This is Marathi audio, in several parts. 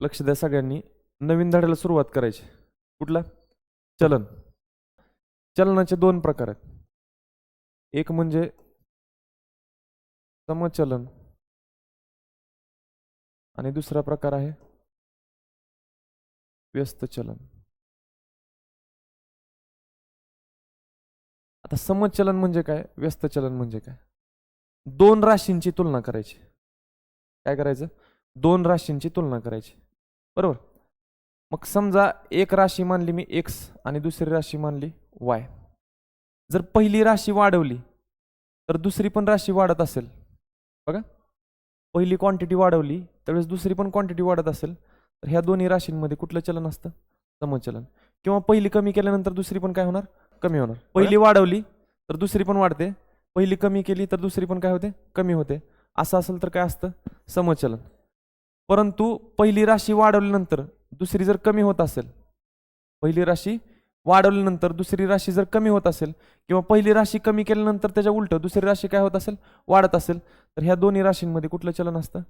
लक्ष द्या सगळ्यांनी. नवीन धड्याला सुरुवात करायची. कुठला? चलन. चलनाचे दोन प्रकार आहेत. एक म्हणजे समचलन. आणि दुसरा प्रकार आहे व्यस्त चलन. आता समचलन म्हणजे काय? व्यस्त चलन म्हणजे काय? दोन राशींची तुलना करायची. काय करायचं? दोन राशींची तुलना करायची. बरोबर? मग समजा एक राशी मानली मी एक्स आणि दुसरी राशी मानली वाय जर पहिली राशी वाढवली तर दुसरी पण राशी वाढत असेल. बघा. पहिली क्वांटिटी वाढवली त्यावेळेस दुसरी पण क्वांटिटी वाढत असेल. तर ह्या दोन्ही राशींमध्ये कुठलं चलन असतं? समचलन किंवा पहिली कमी केल्यानंतर दुसरी पण काय होणार? कमी होणार. पहिली वाढवली तर दुसरी पण वाढते. पहिली कमी केली तर दुसरी पण काय होते? कमी होते. असं असेल तर काय असतं? समचलन परंतु पहिली राशी वाढवल्यानंतर दुसरी जर कमी होत असेल पहिली राशी वाढवल्यानंतर दुसरी राशी जर कमी होत असेल किंवा पहिली राशी कमी केल्यानंतर त्याच्या उलटं दुसरी राशी काय होत असेल वाढत असेल तर ह्या दोन्ही राशींमध्ये कुठलं चलन असतं?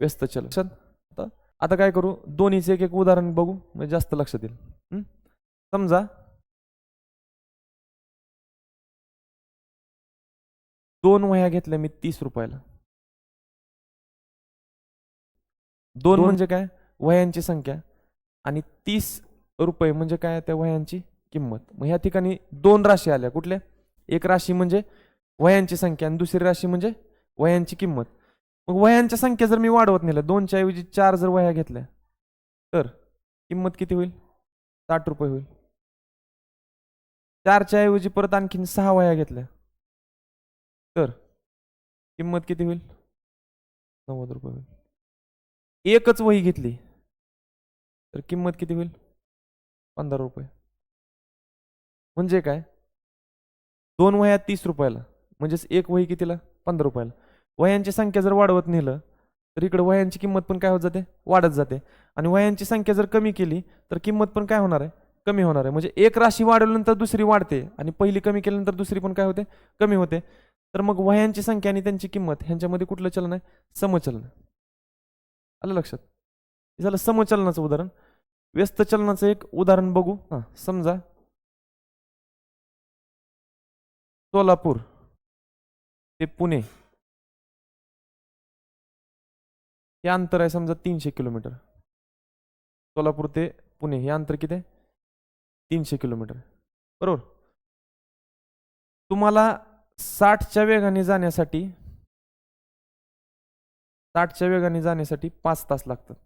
व्यस्त चलन. आता आता काय करू? दोन्हीचे एक एक उदाहरण बघू म्हणजे जास्त लक्षात येईल समजा दोन वह्या घेतल्या मी तीस रुपयाला. दोन म्हणजे काय? वह्यांची संख्या आणि तीस रुपये म्हणजे काय त्या वह्यांची किंमत? मग ह्या ठिकाणी दोन राशी आल्या. कुठल्या? एक राशी म्हणजे वह्यांची संख्या आणि दुसरी राशी म्हणजे वह्यांची किंमत. मग वह्यांच्या संख्या जर मी वाढवत नेल्या दोनच्या ऐवजी चार जर वह्या घेतल्या तर किंमत किती होईल? साठ रुपये होईल. चारच्या ऐवजी परत आणखीन सहा वह्या घेतल्या तर किंमत किती होईल? नव्वद रुपये होईल. एकच वही घेतली. तर किंमत किती होईल? पंधरा रुपये. म्हणजे काय? दोन वह्या तीस रुपयाला. म्हणजेच एक वही कितीला? पंधरा रुपयाला. वह्यांची संख्या जर वाढवत नेलं तर इकडे वह्यांची किंमत पण काय होत जाते? वाढत जाते. आणि वह्यांची संख्या जर कमी केली तर किंमत पण काय होणार आहे? कमी होणार आहे. म्हणजे एक राशी वाढवल्यानंतर दुसरी वाढते आणि पहिली कमी केल्यानंतर दुसरी पण काय होते? कमी होते. तर मग वह्यांची संख्या आणि त्यांची किंमत ह्यांच्यामध्ये कुठलं चलन आहे? समचलन. आहे. आलं लक्षात? हे झालं समचलनाचं उदाहरण. व्यस्त चलनाचं एक उदाहरण बघू. हां समजा. सोलापूर ते पुणे. हे अंतर आहे समजा तीनशे किलोमीटर. सोलापूर ते पुणे हे अंतर किती आहे? तीनशे किलोमीटर. बरोबर? तुम्हाला साठच्या वेगाने जाण्यासाठी साठच्या वेगाने जाण्यासाठी पाच तास लागतात.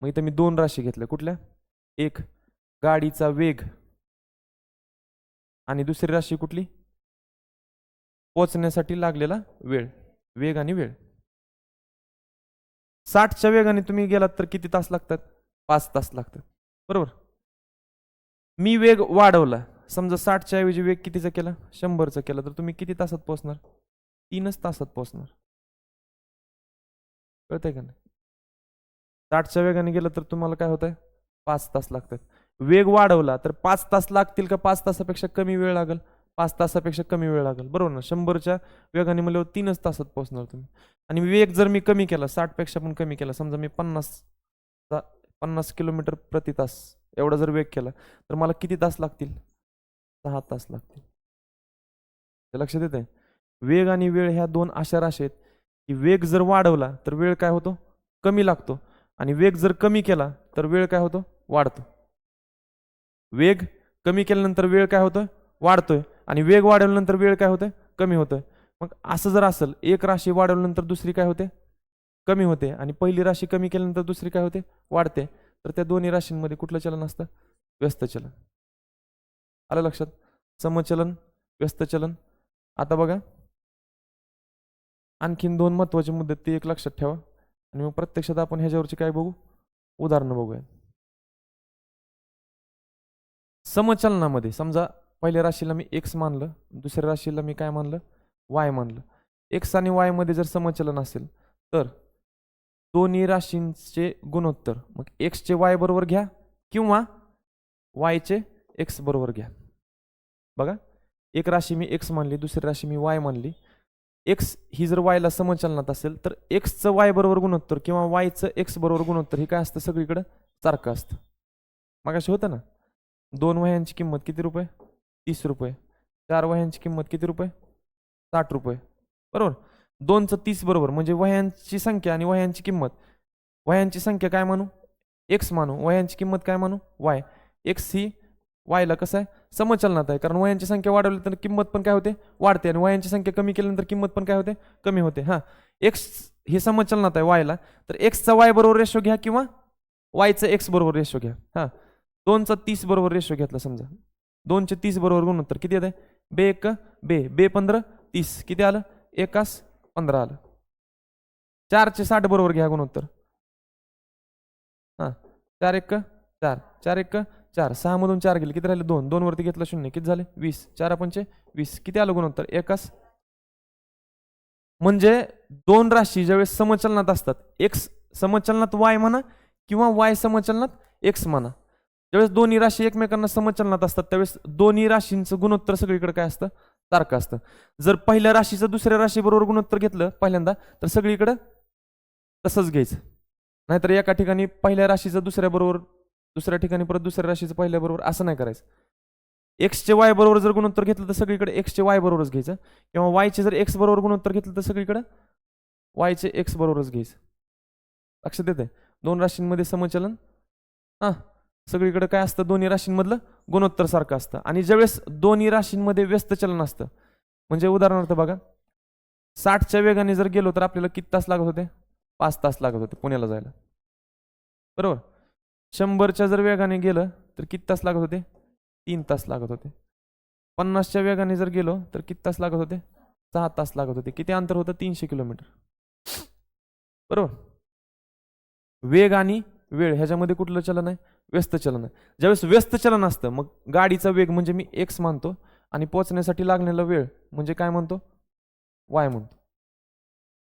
मग इथं मी दोन राशी घेतल्या. कुठल्या? एक गाडीचा वेग. आणि दुसरी राशी कुठली? पोचण्यासाठी लागलेला वेळ. वेग आणि वेळ. साठच्या वेगाने तुम्ही गेलात तर किती तास लागतात? पाच तास लागतात. बरोबर? मी वेग वाढवला. समजा साठच्या ऐवजी वेग कितीचा केला? शंभरचा केला. तर तुम्ही किती तासात पोहोचणार? तीनच तासात पोहोचणार. कळतंय का नाही? साठच्या वेगाने गेलं तर तुम्हाला काय होतंय? पाच तास लागतात. वेग वाढवला तर पाच तास लागतील का पाच तासापेक्षा कमी वेळ लागेल? पाच तासापेक्षा कमी वेळ लागेल. बरोबर ना? शंभरच्या वेगाने म्हणल्यावर तीनच तासात पोहोचणार तुम्ही. आणि वेग जर मी कमी केला साठपेक्षा पण कमी केला समजा मी पन्नास पन्नास किलोमीटर प्रति तास एवढा जर वेग केला तर मला किती तास लागतील? सहा तास लागतील. लक्षात येत आहे वेग आणि वेळ ह्या दोन अशा राशी आहेत की वेग जर वाढवला तर वेळ काय होतो? कमी लागतो. आणि वेग जर कमी केला तर वेळ काय होतो? वाढतो. वेग कमी केल्यानंतर वेळ काय होतोय? वाढतोय. आणि वेग वाढवल्यानंतर वेळ काय होतोय? कमी होतोय. मग असं जर असेल एक राशी वाढवल्यानंतर दुसरी काय होते? कमी होते. आणि पहिली राशी कमी केल्यानंतर दुसरी काय होते? वाढते. तर त्या दोन्ही राशींमध्ये कुठलं चलन असतं? व्यस्त चलन. आलं लक्षात? समचलन व्यस्त चलन. आता बघा. आणखीन दोन महत्त्वाचे मुद्दे ते एक लक्षात ठेवा. आणि मग प्रत्यक्षात आपण ह्याच्यावरची काय बघू? उदाहरणं बघूया समचलनामध्ये समजा पहिल्या राशीला मी एक्स मानलं दुसऱ्या राशीला मी काय मानलं? वाय मानलं. एक्स आणि वायमध्ये जर समचलन असेल तर दोन्ही राशींचे गुणोत्तर मग एक्सचे वाय बरोबर घ्या किंवा वायचे एक्स बरोबर घ्या. बघा. एक राशी मी एक्स मानली दुसरी राशी मी वाय मानली. एक्स ही जर वायला समचलनात असेल तर एक्सचं वाय बरोबर गुणोत्तर किंवा वायचं एक्स बरोबर गुणोत्तर हे काय असतं? सगळीकडं सारखं असतं. मग असे होतं ना? दोन वह्यांची किंमत किती रुपये? तीस रुपये. चार वह्यांची किंमत किती रुपये? साठ रुपये. बरोबर? दोनचं तीस बरोबर म्हणजे वह्यांची संख्या आणि वह्यांची किंमत. वह्यांची संख्या काय मानू? एक्स मानू. वह्यांची किंमत काय मानू? वाय एक्स ही वायला कसं आहे? समचलनात आहे. कारण वयांची संख्या वाढवली तर किंमत पण काय होते? वाढते. आणि वयांची संख्या कमी केल्यानंतर किंमत पण काय होते? कमी होते. हां. एक्स हे समचलनात आहे वायला तर एक्सचा वाय बरोबर रेशो घ्या किंवा वायचं एक्स बरोबर रेशो घ्या. हां. दोनचा तीस बरोबर रेशो घेतला समजा. दोनचे तीस बरोबर गुणोत्तर. किती येते बे एक बे. बे पंधरा तीस. किती आलं? एकास पंधरा आलं. चारचे साठ बरोबर घ्या गुणोत्तर. हां. चार एक चार. चार एक चार. सहामधून चार गेले. किती राहिले? दोन. दोन वरती घेतलं शून्य. किती झाले? वीस. चार पंचे वीस. किती आलं गुणोत्तर? एकाच. म्हणजे दोन राशी ज्यावेळेस समचलनात असतात एक्स समचलनात वाय म्हणा किंवा वाय समचलनात एक्स म्हणा. ज्यावेळेस दोन्ही राशी एकमेकांना समचलनात असतात त्यावेळेस दोन्ही राशींचं गुणोत्तर सगळीकडे काय असतं? सारखं असतं. जर पहिल्या राशीचं दुसऱ्या राशीबरोबर गुणोत्तर घेतलं पहिल्यांदा तर सगळीकडं तसंच घ्यायचं. नाहीतर एका ठिकाणी पहिल्या राशीचं दुसऱ्याबरोबर दुसऱ्या ठिकाणी परत दुसऱ्या राशीचं पहिल्याबरोबर असं नाही करायचं. एक्सचे वाय बरोबर जर गुणोत्तर घेतलं तर सगळीकडे एक्सचे वाय बरोबरच घ्यायचं. किंवा वायचे जर एक्स बरोबर गुणोत्तर घेतलं तर सगळीकडे वायचे एक्स बरोबरच घ्यायचं. लक्षात येते दोन राशींमध्ये समचलन. हां सगळीकडे काय असतं? दोन्ही राशींमधलं गुणोत्तर सारखं असतं. आणि ज्यावेळेस दोन्ही राशींमध्ये व्यस्त चलन असतं म्हणजे उदाहरणार्थ बघा साठच्या वेगाने जर गेलो तर आपल्याला किती तास लागत होते? पाच तास लागत होते पुण्याला जायला. बरोबर? शंभरच्या जर वेगाने गेलं तर किती तास लागत होते? तीन तास लागत होते. पन्नासच्या वेगाने जर गेलो तर किती तास लागत होते? सहा तास लागत होते. किती अंतर होतं? तीनशे किलोमीटर. बरोबर? वेग आणि वेळ ह्याच्यामध्ये कुठलं चलन आहे? व्यस्त चलन आहे. ज्यावेळेस व्यस्त चलन असतं मग गाडीचा वेग म्हणजे मी एक्स मानतो आणि पोचण्यासाठी लागलेला वेळ म्हणजे काय म्हणतो? वाय म्हणतो.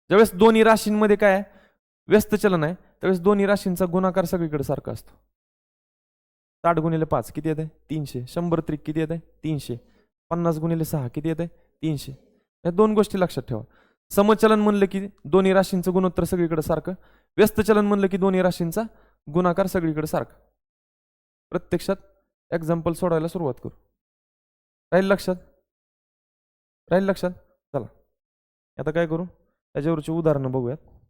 ज्यावेळेस दोन्ही राशींमध्ये काय आहे? व्यस्त चलन आहे. त्यावेळेस दोन्ही राशींचा गुणाकार सगळीकडे सारखा असतो. साठ गुणिले पाच किती येते? तीनशे. शंभर त्रिक किती येते? तीनशे. पन्नास गुणिले सहा किती येते? तीनशे. या दोन गोष्टी लक्षात ठेवा. समचलन म्हणलं की दोन्ही राशींचं गुणोत्तर सगळीकडे सारखं. व्यस्त चलन म्हणलं की दोन्ही राशींचा गुणाकार सगळीकडे सारखा. प्रत्यक्षात एक्झाम्पल सोडवायला सुरुवात करू. राहील लक्षात? राहील लक्षात? चला. आता काय करू? त्याच्यावरची उदाहरणं बघूयात.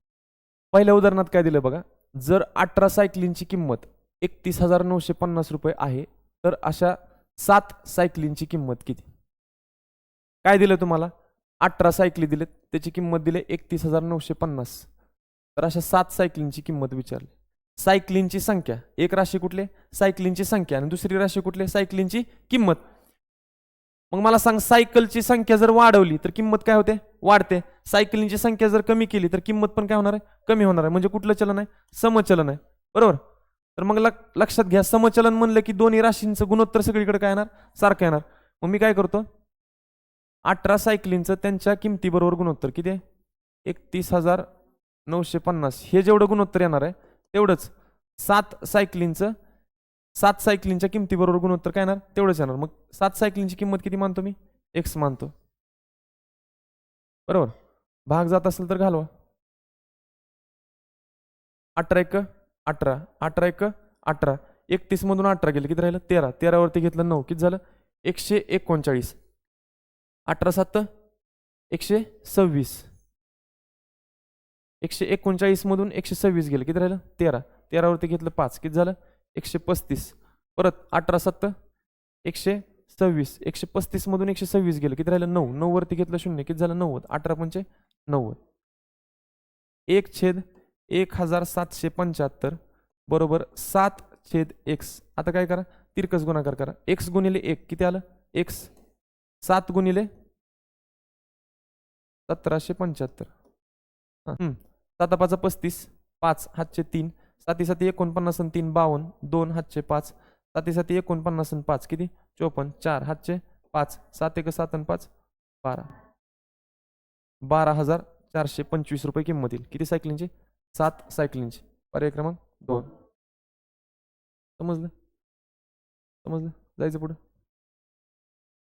पहिल्या उदाहरणात काय दिलं बघा? जर अठरा सायकलींची किंमत एकतीस हजार नऊशे पन्नास रुपये आहे तर अशा सात सायकलींची किंमत किती? काय दिलं तुम्हाला? अठरा सायकली दिलेत त्याची किंमत दिली एकतीस हजार नऊशे पन्नास. तर अशा सात सायकलींची किंमत विचारली. सायकलींची संख्या एक राशी कुठले? सायकलींची संख्या. आणि दुसरी राशी कुठले? सायकलींची किंमत. मग मला सांग सायकलची संख्या जर वाढवली तर किंमत काय होते? वाढते. सायकलींची संख्या जर कमी केली तर किंमत पण काय होणार आहे? कमी होणार आहे. म्हणजे कुठलं चलन आहे? समचलन आहे. बरोबर? तर मग लक्षात घ्या. समचलन म्हणलं की दोन्ही राशींचं गुणोत्तर सगळीकडे काय येणार? सारखं येणार. मग मी काय करतो? अठरा सायकलींचं त्यांच्या किमतीबरोबर गुणोत्तर किती आहे? एकतीस हजार नऊशे पन्नास. हे जेवढं गुणोत्तर येणार आहे तेवढंच सात सायकलींचं सात सायकलींच्या किमतीबरोबर गुणोत्तर काय येणार? तेवढंच येणार. मग सात सायकलींची किंमत किती मानतो मी? एक्स मानतो. बरोबर? भाग जात असेल तर घालवा. अठरा एक अठरा अठरा एक अठरा. एकतीस मधून अठरा गेले. किती राहिलं? तेरा. तेरावरती घेतलं नऊ. किती झालं? एकशे एकोणचाळीस. अठरा सात एकशे सव्वीस. एकशे एकोणचाळीसमधून एकशे सव्वीस गेलं. किती राहिलं? तेरा. तेरावरती घेतलं पाच. किती झालं? एकशे पस्तीस. परत अठरा सत्त एकशे सव्वीस. एकशे पस्तीसमधून एकशे सव्वीस गेलं. किती राहिलं? नऊ. नऊ वरती घेतलं शून्य. किती झालं? नव्वद. अठरा पंचे नव्वद. एक छेद एक हजार सातशे पंच्याहत्तर बरोबर सात छेद एक्स. आता काय करा? तिरकस गुणाकार करा. एक्स गुणिले एक. किती आलं? एक्स. सात गुणिले सतराशे पंच्याहत्तर. हां, हम्म. पस्तीस. पाच. हातचे तीन. साती साती एकोणपन्नास आणि तीन बावन्न दोन हातचे पाच. साती साती एकोणपन्नास आणि पाच किती? चोपन्न चार हातचे पाच. सात एक सात आणि पाच बारा. बारा हजार चारशे पंचवीस रुपये किंमत येईल. किती सायकलिंगची सात सायकलिंगची पर्याय क्रमांक दोन. समजलं? समजलं? जायचं पुढं.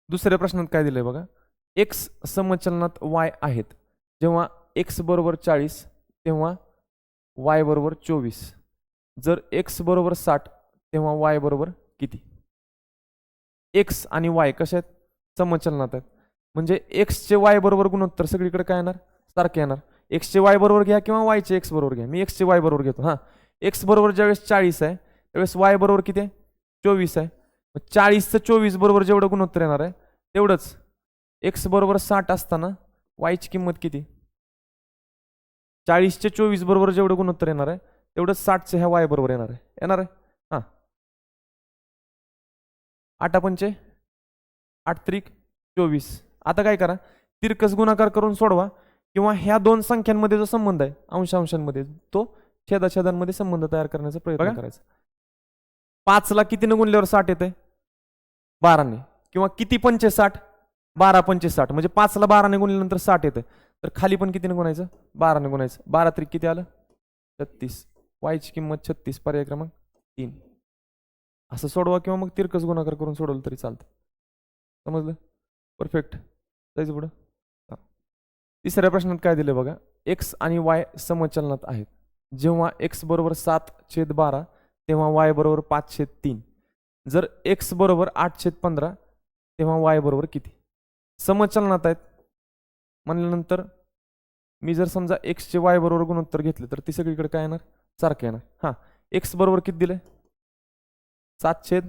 दुसऱ्या प्रश्नात काय दिलंय बघा? एक्स समचलनात वाय आहेत. जेव्हा एक्स बरोबर चाळीस तेव्हा वाय बरोबर चोवीस. जर एक्स बरोबर साठ तेव्हा वाय बरोबर किती? एक्स आणि वाय कशा आहेत? समचलनात आहेत. म्हणजे एक्सचे वाय बरोबर गुणोत्तर सगळीकडे काय येणार? सारखे येणार. एक्सचे वाय बरोबर घ्या किंवा वायचे एक्स बरोबर घ्या. मी एक्सचे वाय बरोबर घेतो. हां. एक्स बरोबर ज्यावेळेस चाळीस आहे त्यावेळेस वाय बरोबर किती आहे? चोवीस आहे. चाळीसचं चोवीस बरोबर जेवढं गुणोत्तर येणार आहे तेवढंच. एक्स बरोबर साठ असताना वायची किंमत किती? चाळीसचे चोवीस बरोबर जेवढं गुणोत्तर येणार आहे तेवढंच साठचं ह्या वाय बरोबर येणार आहे. येणार आहे? हां. आठा पंचे आठ त्रिक चोवीस. आता काय करा? तिरकस गुणाकार करून सोडवा किंवा ह्या दोन संख्यांमध्ये जो संबंध आहे अंशांशांमध्ये तो छेदाछेदांमध्ये संबंध तयार करण्याचा प्रयत्न. करायचा. पाचला कितीनं गुणल्यावर साठ येते बाराने. किंवा किती पंचे साठ बारा पंचे साठ म्हणजे पाचला बाराने गुणल्यानंतर साठ येते तर खाली पण कितीने गुणायचं? बाराने गुणायचं. बारा त्रिक किती आलं? छत्तीस. वायची किंमत छत्तीस. पर्याय क्रमांक तीन. असं सोडवा किंवा मग तिरकस गुणाकार करून सोडवलं तरी चालतं. समजलं? परफेक्ट जायचं पुढं. तिसऱ्या प्रश्नात काय दिलं बघा? एक्स आणि वाय समचलनात आहेत. जेव्हा एक्स बरोबर सात छेद बारा तेव्हा वाय बरोबर पाच छेद तीन. जर एक्स बरोबर आठ छेद पंधरा तेव्हा वाय बरोबर किती? समचलनात आहेत. म्हणल्यानंतर मी जर समजा एक्सचे वाय बरोबर गुणोत्तर घेतले तर ती सगळीकडे काय येणार? सारखं येणार. हां. एक्स बरोबर किती दिले सात छेद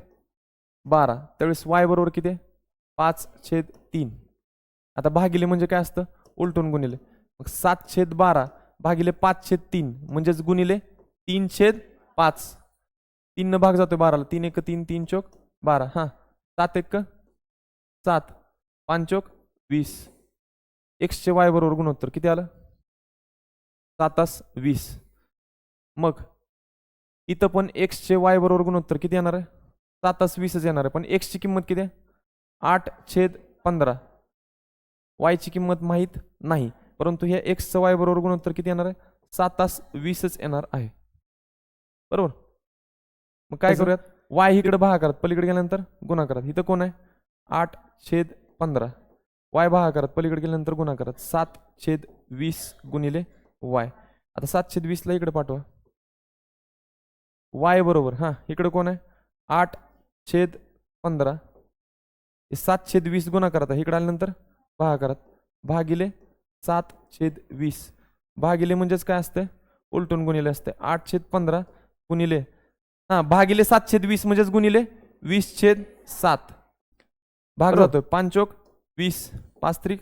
बारा. त्यावेळेस वाय बरोबर किती आहे? पाच छेद तीन. आता भागिले म्हणजे काय असतं? उलटून गुणिले. मग सात छेद बारा भागिले पाच छेद तीन म्हणजेच गुणिले तीन छेद पाच. तीननं भाग जातोय बाराला. तीन एक तीन तीन चोक बारा. हां. सात एक सात. पाच चोक वीस. एक्सचे वाय बरोबर गुणोत्तर किती आलं? सातास वीस. मग इथं पण एक्सचे वाय बरोबर गुणोत्तर किती येणार आहे? सातास वीसच येणार आहे. पण एक्सची किंमत किती आहे? आठ छेद पंधरा. वायची किंमत माहीत नाही. परंतु ह्या एक्सचं वाय बरोबर गुणोत्तर किती येणार आहे? सात तास वीसच येणार आहे. बरोबर? मग काय? करूयात? वाय इकडे भागाकारात पलीकडे गेल्यानंतर गुणाकारात इथं कोण आहे? आठ छेद पंधरा. वाय भागाकारात पलीकडे गेल्यानंतर गुणाकारात सात छेद वीस गुणिले वाय. आता सात छेद वीसला इकडे पाठवा. वाय बरोबर हां इकडे कोण आहे? आठ छेद पंधरा. हे सात छेद वीस गुणाकारात आहे. इकडे आल्यानंतर भागाकारात भागिले सात छेद वीस. भागिले म्हणजेच काय असते उलटून गुणिले असते. आठ छेद पंधरा गुणिले हां भागिले सात छेद वीस म्हणजेच गुणिले वीस छेद सात. भाग. जातोय. पाच चोक वीस पाच त्रिक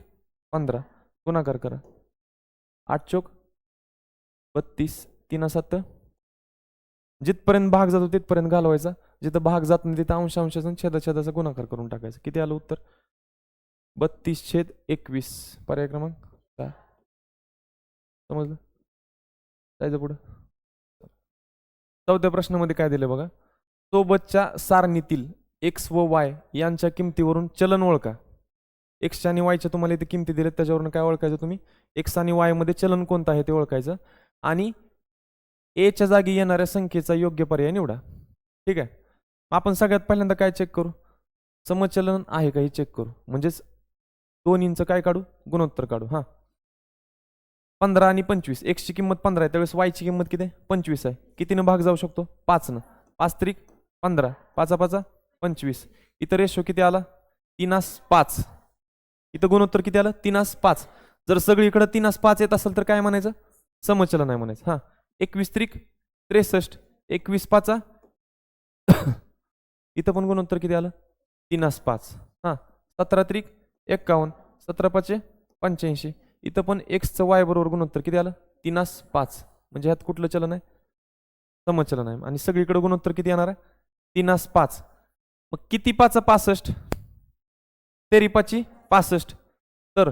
पंधरा. गुणाकार करा. आठ चोक. बत्तीस तीन सात जिथपर्यंत भाग जातो तिथपर्यंत घालवायचा. जिथं भाग जात नाही तिथं अंश अंशाचा छेदा छेदाचा गुणाकार करून टाकायचा. किती आलं उत्तर? बत्तीस छेद एकवीस. पर्याय क्रमांक काय समजलं? जायचं पुढं. चौथ्या प्रश्नामध्ये काय दिलं बघा? सोबतच्या सारणीतील एक्स व वाय यांच्या किमतीवरून चलन ओळखा. एक्स आणि वायच्या तुम्हाला इथे किमती दिल्यात त्याच्यावरून काय ओळखायचं तुम्ही? एक्स आणि वायमध्ये चलन कोणतं आहे ते ओळखायचं. आणि एच्या जागी येणाऱ्या संख्येचा योग्य पर्याय निवडा. ठीक आहे? आपण सगळ्यात पहिल्यांदा काय चेक करू? समचलन आहे का हे चेक करू? म्हणजेच दोन इंच काय काढू? गुणोत्तर काढू हां. पंधरा आणि पंचवीस. एक्सची किंमत पंधरा आहे त्यावेळेस वायची किंमत किती आहे? पंचवीस आहे. कितीनं भाग जाऊ शकतो? पाचनं. पाच त्रिक पंधरा. पाचा पाचा पंचवीस. इथं रेशो किती आला? तीनास पाच. इथं गुणोत्तर किती आलं? तीनास पाच. जर सगळीकडं तीनास पाच येत असेल तर काय म्हणायचं? समचलन आहे म्हणायचं. हां. एकवीस त्रिक त्रेसष्ट. एकवीस पाचा. इथं पण गुणोत्तर किती आलं? तीनास पाच. हां. सतरा त्रिक एक्कावन्न. सतरा पाचे पंच्याऐंशी. इथं पण एक्सचं वाय बरोबर गुणोत्तर किती आलं? तीनास पाच. म्हणजे ह्यात कुठलं चलन आहे समचलन आहे आणि सगळीकडे गुणोत्तर किती येणार आहे? तीनास पाच. मग किती पाच पासष्ट? तेरी पाची पासष्ट. तर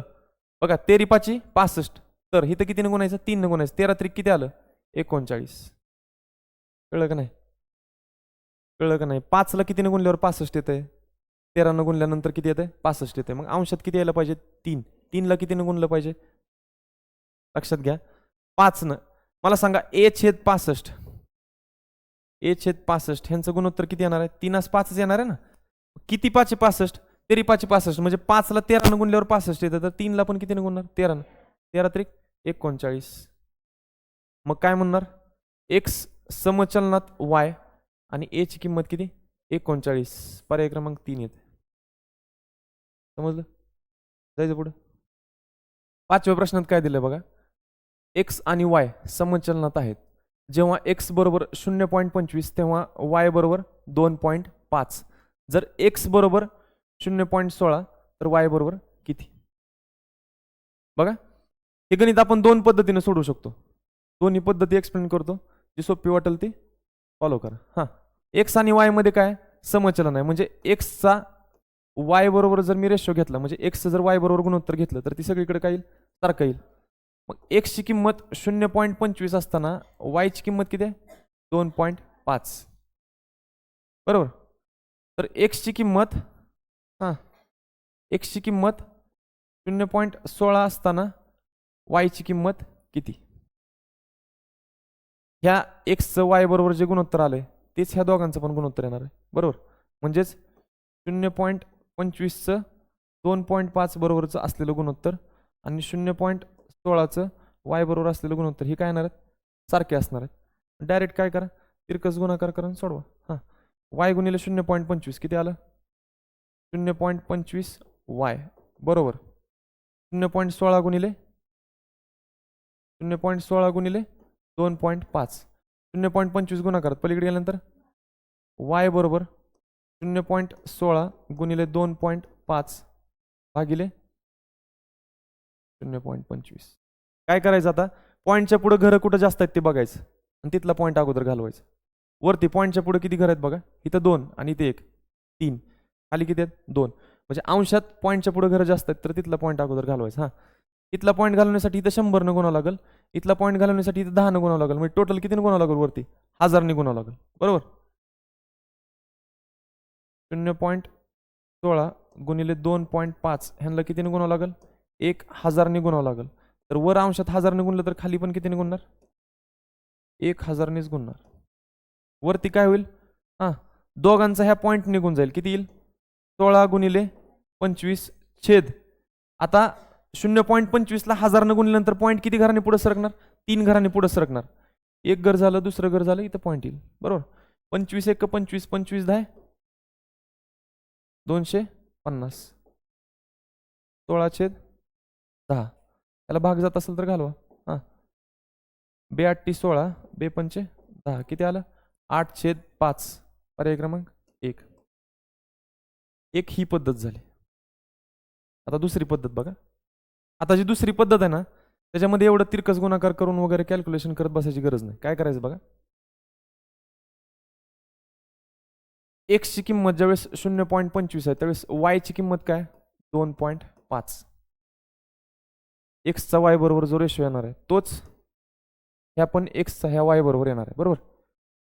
बघा तेरी पाची पासष्ट. तर इथं कितीनं गुणायचं तीन गुणायचं तेरा त्रिक किती आलं? एकोणचाळीस. कळलं का नाही? कळलं का नाही? पाचला कितीनं गुणल्यावर पासष्ट येतंय? तेरानं गुणल्यानंतर किती येतंय? पासष्ट येतंय. मग अंशात किती यायला पाहिजे? तीन. तीनला कितीनं गुणलं पाहिजे? लक्षात घ्या. पाचनं. मला सांगा ए छेद पासष्ट. ए छेद पासष्ट. ह्यांचं गुणोत्तर किती येणार आहे? तीनास पाचच येणार आहे ना? किती पाचशे पासष्ट? तेरी पाचशे पासष्ट म्हणजे पाचला तेरानं गुणल्यावर पासष्ट येतं तर तीनला पण कितीनं गुणणार? तेरानं. तेरा त्रिक एकोणचाळीस. मग काय म्हणणार? एक्स समचलनात वाय आणि एची किंमत किती? एकोणचाळीस. पर्याय क्रमांक तीन येते. समजलं? जायचं पुढं. पाचव्या प्रश्नात काय दिलं बघा? एक्स आणि वाय समचलनात आहेत. जेव्हा एक्स बरोबर शून्य पॉईंट पंचवीस तेव्हा वाय बरोबर दोन पॉईंट पाच. जर एक्स बरोबर शून्य पॉईंट सोळा तर वाय बरोबर किती? बघा. हे गणित आपण दोन पद्धतीने सोडवू शकतो. दोन्ही पद्धती एक्सप्लेन करतो. जी सोपी वाटेल ती फॉलो करा. हां. एक्स आणि वायमध्ये काय? समचलन आहे. म्हणजे एक्सचा वाय बरोबर जर मी रेशो घेतला म्हणजे एक्स जर वाय बरोबर गुणोत्तर घेतलं तर ती सगळीकडे काय येईल? सारखं येईल. मग एक्सची किंमत शून्य पॉईंट पंचवीस असताना वायची किंमत किती आहे? दोन पॉईंट पाच. बरोबर? तर एक्सची किंमत हां. एक्सची किंमत शून्य पॉईंट सोळा असताना वायची किंमत किती? ह्या एक्सचं वाय बरोबर जे गुणोत्तर आलं आहे तेच ह्या दोघांचं पण गुणोत्तर येणार आहे. बरोबर? म्हणजेच शून्य पॉईंट पंचवीसचं दोन पॉईंट पाच बरोबरचं असलेलं गुणोत्तर आणि शून्य पॉईंट सोळाचं वाय बरोबर असलेलं गुणोत्तर हे काय येणार आहेत? सारखे असणार आहेत. डायरेक्ट काय करा? तिरकस गुणाकार करून आणि सोडवा. हां. वाय गुणिले शून्य पॉईंट पंचवीस किती आलं? शून्य पॉईंट पंचवीस वाय. बरोबर. शून्य पॉईंट सोळा गुणिले? शून्य पॉईंट सोळा गुणिले दोन पॉईंट पाच. शून्य पॉईंट पंचवीस गुणाकार. पलीकडे गेल्यानंतर? वाय बरोबर. शून्य पॉईंट सोळा गुणिले दोन पॉईंट पाच भागिले? शून्य पॉईंट पंचवीस. काय करायचं आता? पॉईंटच्या पुढे घरं कुठं जास्त आहेत ते बघायचं. आणि तिथला पॉईंट अगोदर घालवायचं. वरती पॉईंटच्या पुढे किती घर आहेत बघा? इथं दोन आणि इथे एक. तीन. खाली किती आहेत? दोन. म्हणजे अंशात पॉईंटच्या पुढे घरं जास्त आहेत तर तिथला पॉईंट अगोदर घालवायचा हां. इथला पॉईंट घालवण्यासाठी इथं शंभरनं गुणावं लागेल. इथला पॉईंट घालवण्यासाठी इथं दहानं गुणावं लागेल. म्हणजे टोटल कितीनं गुणावं लागेल वरती? हजारने गुणावं लागेल. बरोबर? शून्य पॉईंट सोळा गुणिले दोन पॉईंट पाच ह्यांना कितीने गुणावं लागेल? एक हजारने गुणावं लागेल. तर वर अंशात हजारने गुणलं तर खाली पण कितीने गुणणार? एक हजारनेच गुणणार. वरती काय होईल? हां. दोघांचा ह्या पॉईंट निघून जाईल. किती येईल? सोळा गुणिले पंचवीस छेद. आता शून्य पॉईंट पंचवीसला हजारनं गुणल्यानंतर पॉईंट किती घराने पुढे सरकणार? तीन घराने पुढे सरकणार. एक घर झालं दुसरं घर झालं इथं पॉईंट येईल. बरोबर? पंचवीस एक पंचवीस पंचवीस दहा दोनशे पन्नास. सोळा छेद दहा. त्याला भाग जात असेल तर घालवा. हां. बे आठटी सोळा बे पंचे दहा. किती आलं? आठ छेद पाच. पर्याय क्रमांक? एक ही पद्धत झाली. आता दुसरी पद्धत बघा. आता जी दुसरी पद्धत आहे ना त्याच्यामध्ये एवढं तिरकस गुणाकार करून वगैरे कॅल्क्युलेशन करत बसायची गरज नाही. काय करायचं बघा? एक्सची किंमत ज्यावेळेस शून्य पॉईंट पंचवीस आहे त्यावेळेस वायची किंमत काय? दोन पॉईंट पाच. एक्सचा वाय बरोबर जो रेशो येणार आहे तोच ह्या पण एक्सचा ह्या वाय बरोबर येणार आहे. बरोबर?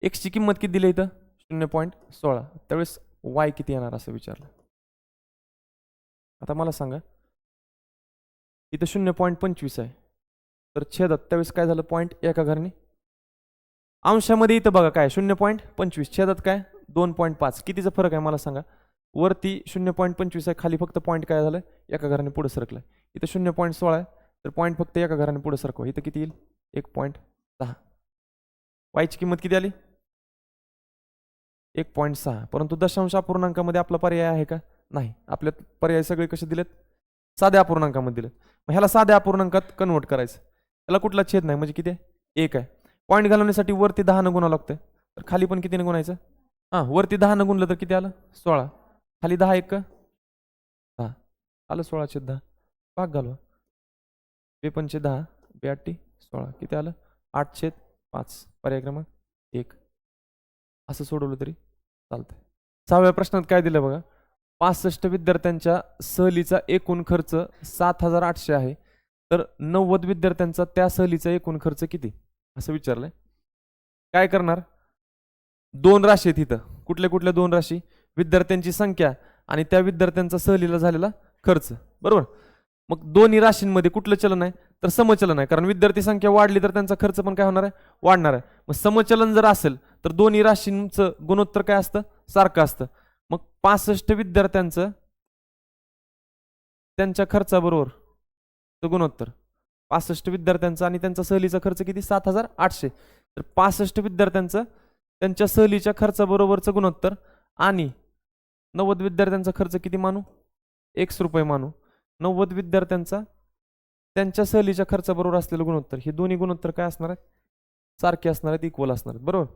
एक्सची किंमत किती दिली इथं? शून्य पॉईंट सोळा. त्यावेळेस वाय किती येणार असं विचारलं. आता मला सांगा. इथं शून्य पॉईंट पंचवीस आहे. तर छेद त्यावेळेस काय झालं? पॉईंट एका घराने. अंशामध्ये इथं बघा काय शून्य पॉईंट पंचवीस. छेदात काय? दोन पॉईंट पाच. कितीचा फरक आहे? मला सांगा. वरती शून्य पॉईंट पंचवीस आहे. खाली फक्त पॉईंट काय झालं? एका घराने पुढे सरकलं इथं शून्य पॉईंट सोळा आहे. तर पॉईंट फक्त एका घराने पुढे सरकवा. इथं किती येईल? एक पॉईंट दहा. वायची किंमत किती आली? एक पॉईंट सहा. परंतु दशांश अपूर्णांकामध्ये आपला पर्याय आहे का? नाही. आपल्या पर्याय सगळे कसे दिलेत? साध्या अपूर्णांकामध्ये दिलेत. मग ह्याला साध्या अपूर्णांकात कन्वर्ट करायचं. त्याला कुठला छेद नाही. म्हणजे किती? एक आहे. पॉईंट घालवण्यासाठी वरती दहानं गुणावं लागतं तर खाली पण कितीनं गुणायचं? हां वरती दहानं गुणलं तर किती आलं? सोळा. खाली दहा एक का? दहा. आलं सोळा छेद दहा. भाग घालवा. बेपंचे दहा. बे आठटी सोळा. किती आलं? आठ छेद पाच. पर्याय क्रमांक एक. असं सोडवलं तरी चालतंय. सहाव्या प्रश्नात काय दिलं बघा? पासष्ट विद्यार्थ्यांच्या सहलीचा एकूण खर्च सात हजार आठशे आहे. तर नव्वद विद्यार्थ्यांचा त्या सहलीचा एकूण खर्च किती? असं विचारलंय. काय करणार? दोन राशी आहेत इथं. कुठल्या कुठल्या दोन राशी? विद्यार्थ्यांची संख्या आणि त्या विद्यार्थ्यांचा सहलीला झालेला खर्च. बरोबर? मग दोन्ही राशींमध्ये कुठलं चलन आहे? तर समचलन आहे. कारण विद्यार्थी संख्या वाढली तर त्यांचा खर्च पण काय होणार आहे? वाढणार आहे. मग समचलन जर असेल तर दोन्ही राशींचं गुणोत्तर काय असतं? सारखं असतं. मग पासष्ट विद्यार्थ्यांचं त्यांच्या खर्चाबरोबर गुणोत्तर. पासष्ट विद्यार्थ्यांचा आणि त्यांचा सहलीचा खर्च किती? सात हजार आठशे. तर पासष्ट विद्यार्थ्यांचं त्यांच्या सहलीच्या खर्चाबरोबरचं गुणोत्तर आणि नव्वद विद्यार्थ्यांचा खर्च किती मानू? एकस रुपये मानू. नव्वद विद्यार्थ्यांचा त्यांच्या सहलीच्या खर्चाबरोबर असलेलं गुणोत्तर. हे दोन्ही गुणोत्तर काय असणार आहेत? सारखे असणार आहेत इक्वल असणार आहेत. बरोबर?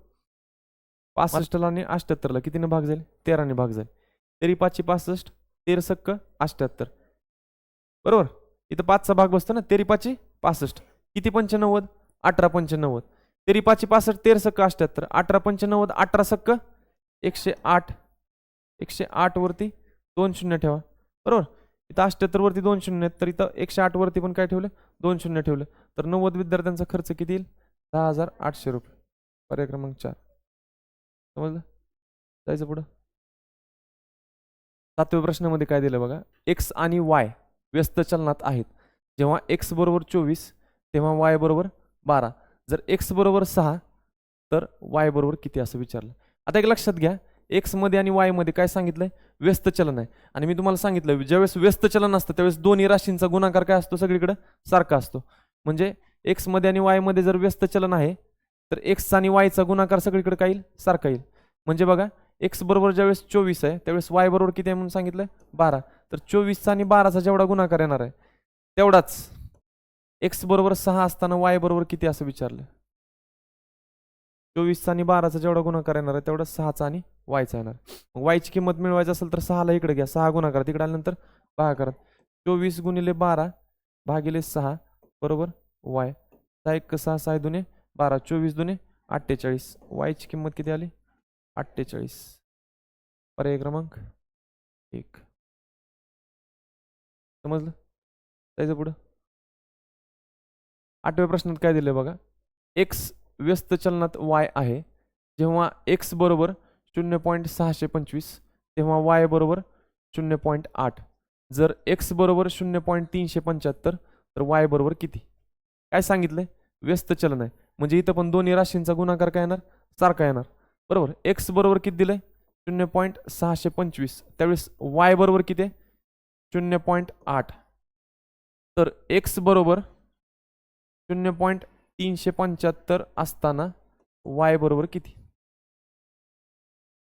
पासष्टला आणि अष्ट्याहत्तरला कितीने भाग जाईल तेराने भाग जाईल तरी पाचशे पासष्ट तेर सक्क अठ्ठ्याहत्तर बरोबर? इथं पाचचा भाग बसतो ना तेरी पाचशे पासष्ट. किती पंच्याण्णवद अठरा पंच्याण्णवद तेरी पाचशे पासष्ट तेर सक्क अष्ट्याहत्तर अठरा पंच्याण्णवद अठरा सक्क एकशे आठ. एकशे आठवरती दोन शून्य ठेवा. बरोबर? इथं अष्ट्याहत्तरवरती दोन शून्य आहेत. तर इथं एकशे आठवरती पण काय ठेवलं? दोन शून्य ठेवलं. तर नव्वद विद्यार्थ्यांचा खर्च किती येईल? दहा हजार आठशे रुपये. पर्याय क्रमांक चार. समजलं? जायचं पुढं. सातव्या प्रश्नामध्ये काय दिलं बघा? एक्स आणि वाय व्यस्त चलनात आहेत. जेव्हा एक्स बरोबर चोवीस तेव्हा वाय बरोबर बारा. जर एक्स बरोबर सहा तर वाय बरोबर किती असं विचारलं? आता एक लक्षात घ्या. एक्समध्ये आणि वायमध्ये काय काय सांगितलंय? व्यस्त चलन आहे. आणि मी तुम्हाला सांगितलं ज्यावेळेस व्यस्त चलन असतं त्यावेळेस दोन्ही राशींचा गुणाकार काय असतो? सगळीकडं सारखा असतो. म्हणजे एक्समध्ये आणि वायमध्ये जर व्यस्त चलन आहे तर एक्स आणि वायचा गुणाकार सगळीकडे काय येईल? सारखा येईल. म्हणजे बघा एक्स बरोबर ज्यावेळेस चोवीस आहे त्यावेळेस वाय बरोबर किती आहे म्हणून सांगितलंय? बारा. तर चोवीसचा आणि बाराचा जेवढा गुणाकार येणार आहे तेवढाच एक्स बरोबर सहा असताना वाय बरोबर किती असं विचारलं चोवीसचा आणि बाराचा जेवढा गुणाकार येणार आहे तेवढा सहाचा आणि वायचा येणार मग वायची किंमत मिळवायची असेल तर सहाला इकडे घ्या. सहा गुणाकार. तिकडे आल्यानंतर भागाकार चोवीस गुणिले बारा भागिले सहा बरोबर वाय सहा एक सहा सहा दुने बारा चोवीस दुने अठ्ठेचाळीस. वायची किंमत किती आली? अठ्ठेचाळीस. पर्याय क्रमांक एक. समजलं? जायचं पुढं. आठव्या प्रश्नात काय दिलं बघा? एक्स व्यस्त चलनात वाय आहे. जेव्हा एक्स बरोबर शून्य पॉईंट सहाशे पंचवीस तेव्हा वाय बरोबर शून्य पॉईंट आठ. जर एक्स बरोबर शून्य पॉईंट तीनशे पंच्याहत्तर तर वाय बरोबर किती? काय सांगितलं व्यस्त चलन आहे. म्हणजे इथं पण दोन्ही राशींचा गुणाकार काय येणार? सारखा येणार. बरोबर? एक्स बरोबर किती दिलंय? शून्य पॉईंट सहाशे पंचवीस. त्यावेळेस वाय बरोबर किती आहे? शून्य पॉईंट आठ. तर एक्स बरोबर शून्य पॉईंट तीनशे पंच्याहत्तर असताना वाय बरोबर किती?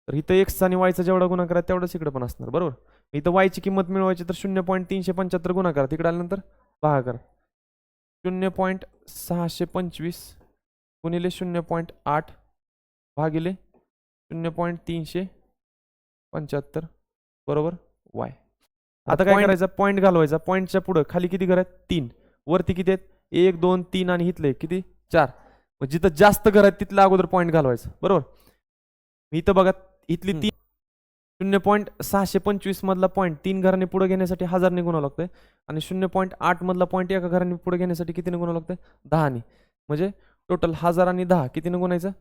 तर इथं एक्सचा आणि वायचा जेवढा गुणाकार आहे तेवढाच इकडं पण असणार. बरोबर? इथं वायची किंमत मिळवायची तर शून्य पॉईंट तीनशे पंच्याहत्तर गुणाकार. तिकडे आल्यानंतर भागाकार. शून्य पॉईंट सहाशे पंचवीस. गुणिले शून्य पॉईंट आठ भागिले शून्य पॉईंट तीनशे पंच्याहत्तर बरोबर? वाय. आता काय करायचं? पॉईंट घालवायचा. पॉईंटच्या पुढं खाली किती घर आहेत तीन. वरती किती आहेत? एक दोन तीन आणि इथले किती? चार. मग जिथं जास्त घर आहेत तिथलं अगोदर पॉईंट घालवायचं. बरोबर? इथं बघा इथली. तीन शून्य पॉईंट सहाशे पंचवीस मधला पॉईंट तीन घरांनी पुढे घेण्यासाठी हजारने गुणावं लागतंय. आणि शून्य पॉईंट आठ मधला पॉईंट एका घरांनी पुढे घेण्यासाठी कितीने गुणावं लागतंय? दहाने म्हणजे टोटल हजार आणि दहा कितीनं गुणायचं?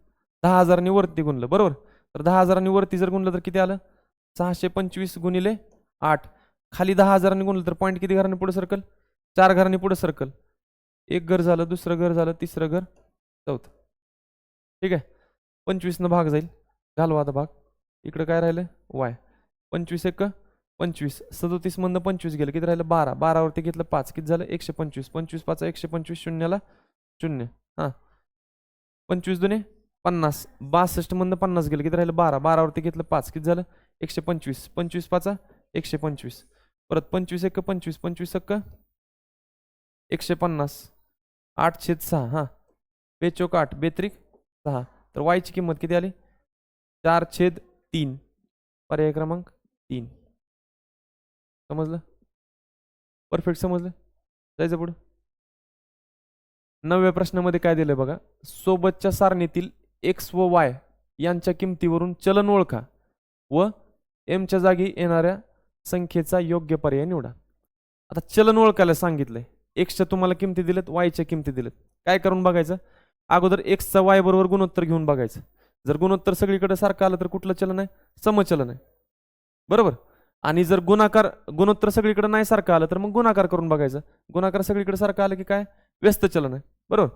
दहा हजारांनी वरती गुणलं. बरोबर? तर दहा हजारांनी वरती जर गुणलं तर किती आलं? सहाशे पंचवीस गुणिले आठ. खाली दहा हजारांनी गुणलं तर पॉईंट किती घरांनी पुढे सर्कल चार घरांनी पुढे सर्कल एक घर झालं दुसरं घर झालं तिसरं घर चौथं. ठीक आहे? पंचवीसनं भाग जाईल. घालवा आता भाग. इकडं काय राहिलं? वाय. पंचवीस एक पंचवीस. सदोतीसमधनं पंचवीस गेलं. किती राहिलं? बारा. बारावरती घेतलं पाच. किती झालं? एकशे पंचवीस. पंचवीस पाच एकशे पंचवीस शून्याला शून्य. हां. पंचवीस दुने पन्नास. बासष्टमधनं पन्नास गेलं. किती राहिलं? बारा. बारावरती घेतलं पाच. किती झालं? एकशे पंचवीस. पंचवीस पाचा? एकशे पंचवीस. परत पंचवीस एक पंचवीस पंचवीस एक. एकशे पन्नास. आठ छेद सहा हां. बेचोक आठ. बेत्रिक सहा. तर वायची किंमत किती आली? चार छेद तीन. पर्याय क्रमांक तीन. समजलं? परफेक्ट समजलं? जायचं पुढं. नवव्या प्रश्नामध्ये काय दिलं बघा? सोबतच्या सारणीतील एक्स व वाय यांच्या किमतीवरून चलन ओळखा व एमच्या जागी येणाऱ्या संख्येचा योग्य पर्याय निवडा. आता चलन ओळखायला सांगितलंय. एक्सच्या तुम्हाला किमती दिलेत वायच्या किमती दिलेत काय करून बघायचं? अगोदर एक्सचा वाय बरोबर गुणोत्तर घेऊन बघायचं. जर गुणोत्तर सगळीकडे सारखं आलं तर कुठलं चलन आहे? समचलन आहे. बरोबर? आणि जर गुणाकार गुणोत्तर सगळीकडे नाही सारखं आलं तर मग गुणाकार करून बघायचं. गुणाकार सगळीकडे सारखं आलं की काय? व्यस्त चलन आहे. बरोबर?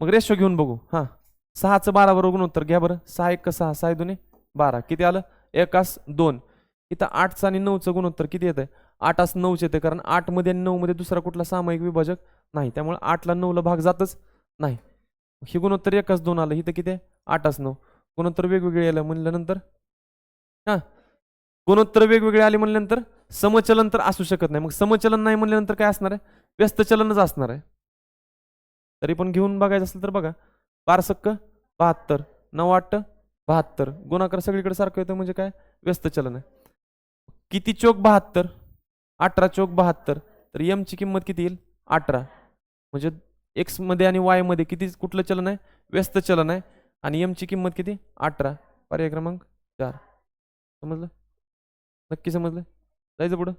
मग रेशो घेऊन बघू. हां. सहाचं बारा बरोबर गुणोत्तर घ्या बरं. सहा एक सहा सहा दोन्ही. बारा. किती आलं? एकास दोन. इथं आठचं आणि नऊचं गुणोत्तर किती येतं आहे आठास नऊच येते कारण आठमध्ये आणि नऊमध्ये दुसरा कुठला सामायिक विभाजक नाही. त्यामुळे आठला नऊला भाग जातच नाही. हे गुणोत्तर एकाच दोन आलं. इथं किती आहे? आठच नऊ. गुणोत्तर वेगवेगळे आलं म्हणल्यानंतर? हां. गुणोत्तर वेगवेगळे आले म्हणल्यानंतर? समचलन तर असू शकत नाही. मग समचलन नाही म्हणल्यानंतर काय असणार आहे? व्यस्त चलनच असणार आहे. तरी पण घेऊन बघायचं असेल तर बघा. बारसक्क बहात्तर नऊ आठ बहात्तर. गुणाकार सगळीकडे सारखं येतं म्हणजे काय? व्यस्त चलन आहे. किती चोक बहात्तर. अठरा चोक बहात्तर. तर यमची किंमत किती येईल? अठरा. म्हणजे एक्समध्ये आणि वायमध्ये किती कुठलं चलन आहे? व्यस्त चलन आहे. आणि यमची किंमत किती? अठरा. पर्याय क्रमांक चार. समजलं? नक्की समजलं? जायचं पुढं?